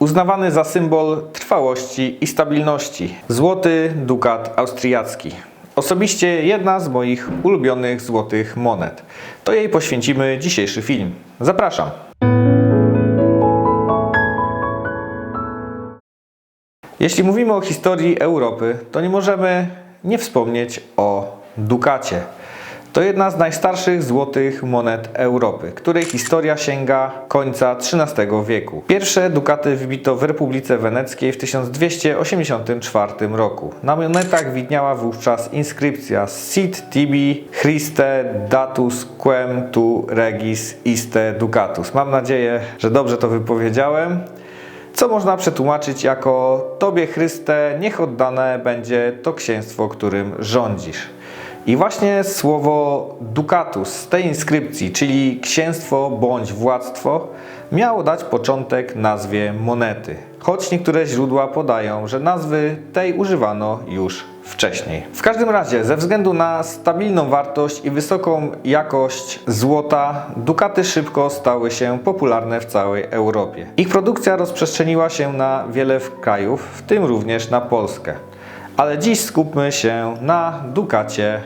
Uznawany za symbol trwałości i stabilności. Złoty dukat austriacki. Osobiście jedna z moich ulubionych złotych monet. To jej poświęcimy dzisiejszy film. Zapraszam. Jeśli mówimy o historii Europy, to nie możemy nie wspomnieć o dukacie. To jedna z najstarszych złotych monet Europy, której historia sięga końca XIII wieku. Pierwsze dukaty wybito w Republice Weneckiej w 1284 roku. Na monetach widniała wówczas inskrypcja Sit tibi Christe datus quem tu regis iste ducatus. Mam nadzieję, że dobrze to wypowiedziałem co można przetłumaczyć jako Tobie Chryste niech oddane będzie to księstwo, którym rządzisz. I właśnie słowo ducatus z tej inskrypcji, czyli księstwo bądź władztwo, miało dać początek nazwie monety. Choć niektóre źródła podają, że nazwy tej używano już wcześniej. W każdym razie, ze względu na stabilną wartość i wysoką jakość złota, dukaty szybko stały się popularne w całej Europie. Ich produkcja rozprzestrzeniła się na wiele krajów, w tym również na Polskę. Ale dziś skupmy się na dukacie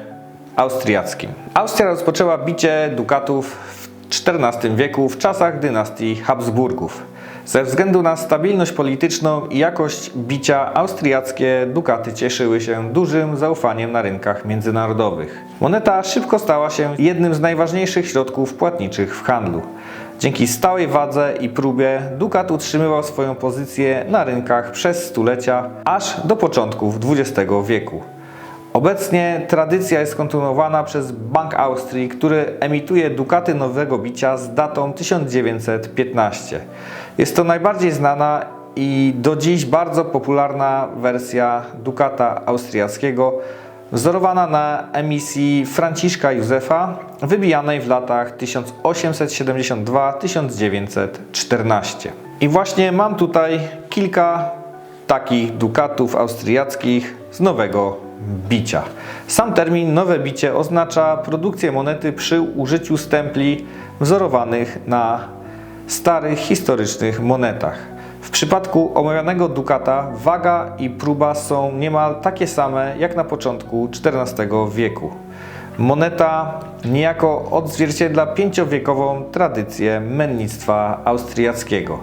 austriackim. Austria rozpoczęła bicie dukatów w XIV wieku w czasach dynastii Habsburgów. Ze względu na stabilność polityczną i jakość bicia austriackie dukaty cieszyły się dużym zaufaniem na rynkach międzynarodowych. Moneta szybko stała się jednym z najważniejszych środków płatniczych w handlu. Dzięki stałej wadze i próbie dukat utrzymywał swoją pozycję na rynkach przez stulecia, aż do początków XX wieku. Obecnie tradycja jest kontynuowana przez Bank Austrii, który emituje dukaty nowego bicia z datą 1915. Jest to najbardziej znana i do dziś bardzo popularna wersja dukata austriackiego, wzorowana na emisji Franciszka Józefa, wybijanej w latach 1872-1914. I właśnie mam tutaj kilka takich dukatów austriackich z nowego bicia. Sam termin nowe bicie oznacza produkcję monety przy użyciu stempli wzorowanych na starych historycznych monetach. W przypadku omawianego dukata waga i próba są niemal takie same jak na początku XIV wieku. Moneta niejako odzwierciedla pięciowiekową tradycję mennictwa austriackiego.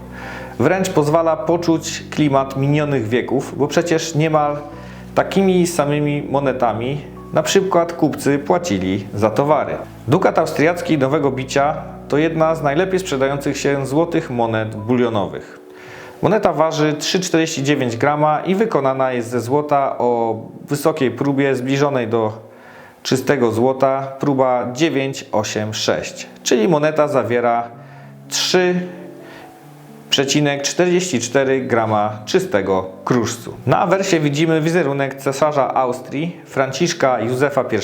Wręcz pozwala poczuć klimat minionych wieków, bo przecież niemal takimi samymi monetami na przykład kupcy płacili za towary. Dukat austriacki nowego bicia to jedna z najlepiej sprzedających się złotych monet bulionowych. Moneta waży 3,49 grama i wykonana jest ze złota o wysokiej próbie zbliżonej do czystego złota, próba 986, czyli moneta zawiera 3,44 grama czystego kruszcu. Na awersie widzimy wizerunek cesarza Austrii Franciszka Józefa I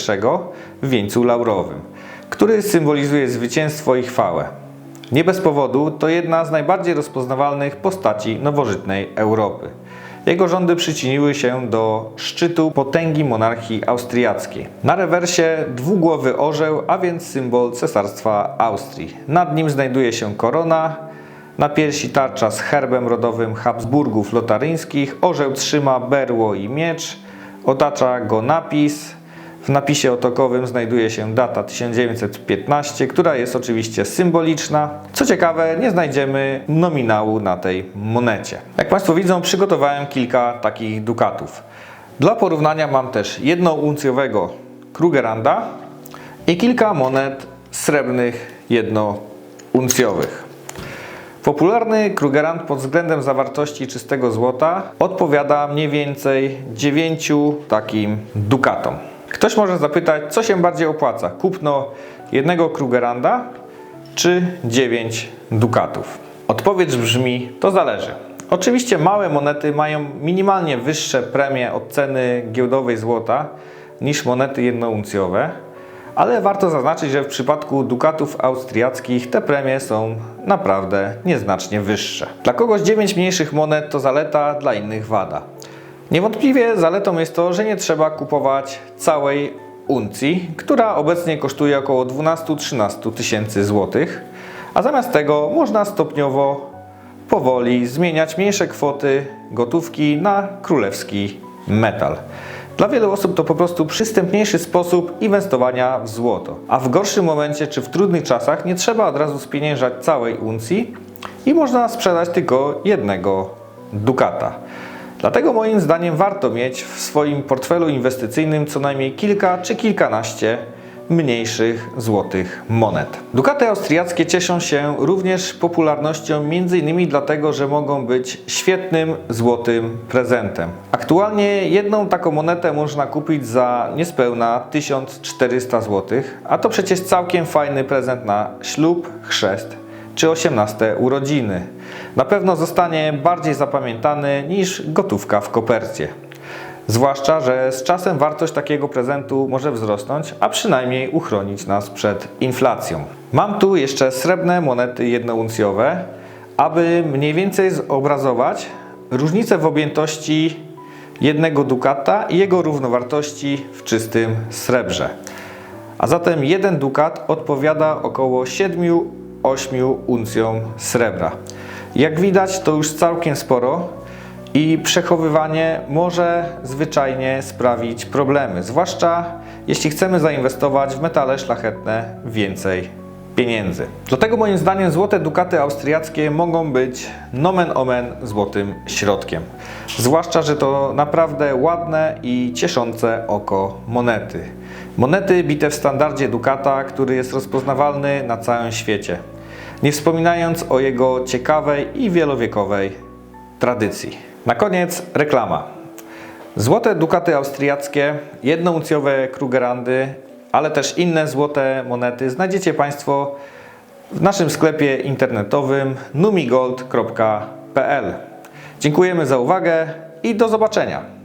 w wieńcu laurowym, który symbolizuje zwycięstwo i chwałę. Nie bez powodu to jedna z najbardziej rozpoznawalnych postaci nowożytnej Europy. Jego rządy przyczyniły się do szczytu potęgi monarchii austriackiej. Na rewersie dwugłowy orzeł, a więc symbol cesarstwa Austrii. Nad nim znajduje się korona, na piersi tarcza z herbem rodowym Habsburgów lotaryńskich, orzeł trzyma berło i miecz, otacza go napis. W napisie otokowym znajduje się data 1915, która jest oczywiście symboliczna. Co ciekawe, nie znajdziemy nominału na tej monecie. Jak Państwo widzą, przygotowałem kilka takich dukatów. Dla porównania mam też jednouncjowego Krugeranda i kilka monet srebrnych jednouncjowych. Popularny Krugerrand pod względem zawartości czystego złota odpowiada mniej więcej 9 takim dukatom. Ktoś może zapytać, co się bardziej opłaca: kupno jednego Krugerranda czy 9 dukatów? Odpowiedź brzmi: to zależy. Oczywiście małe monety mają minimalnie wyższe premie od ceny giełdowej złota niż monety jednouncjowe, ale warto zaznaczyć, że w przypadku dukatów austriackich te premie są naprawdę nieznacznie wyższe. Dla kogoś 9 mniejszych monet to zaleta, dla innych wada. Niewątpliwie zaletą jest to, że nie trzeba kupować całej uncji, która obecnie kosztuje około 12-13 tysięcy złotych, a zamiast tego można stopniowo powoli zmieniać mniejsze kwoty gotówki na królewski metal. Dla wielu osób to po prostu przystępniejszy sposób inwestowania w złoto. A w gorszym momencie czy w trudnych czasach nie trzeba od razu spieniężać całej uncji i można sprzedać tylko jednego dukata. Dlatego moim zdaniem warto mieć w swoim portfelu inwestycyjnym co najmniej kilka czy kilkanaście mniejszych złotych monet. Dukaty austriackie cieszą się również popularnością m.in. dlatego, że mogą być świetnym złotym prezentem. Aktualnie jedną taką monetę można kupić za niespełna 1400 zł, a to przecież całkiem fajny prezent na ślub, chrzest czy 18 urodziny. Na pewno zostanie bardziej zapamiętany niż gotówka w kopercie. Zwłaszcza, że z czasem wartość takiego prezentu może wzrosnąć, a przynajmniej uchronić nas przed inflacją. Mam tu jeszcze srebrne monety jednouncjowe, aby mniej więcej zobrazować różnicę w objętości jednego dukata i jego równowartości w czystym srebrze. A zatem jeden dukat odpowiada około 7-8 uncjom srebra. Jak widać, to już całkiem sporo i przechowywanie może zwyczajnie sprawić problemy, zwłaszcza jeśli chcemy zainwestować w metale szlachetne więcej pieniędzy. Dlatego moim zdaniem złote dukaty austriackie mogą być nomen omen złotym środkiem. Zwłaszcza, że to naprawdę ładne i cieszące oko monety. Monety bite w standardzie dukata, który jest rozpoznawalny na całym świecie. Nie wspominając o jego ciekawej i wielowiekowej tradycji. Na koniec reklama. Złote dukaty austriackie, jednouncjowe Krugerandy, ale też inne złote monety znajdziecie Państwo w naszym sklepie internetowym numigold.pl. Dziękujemy za uwagę i do zobaczenia.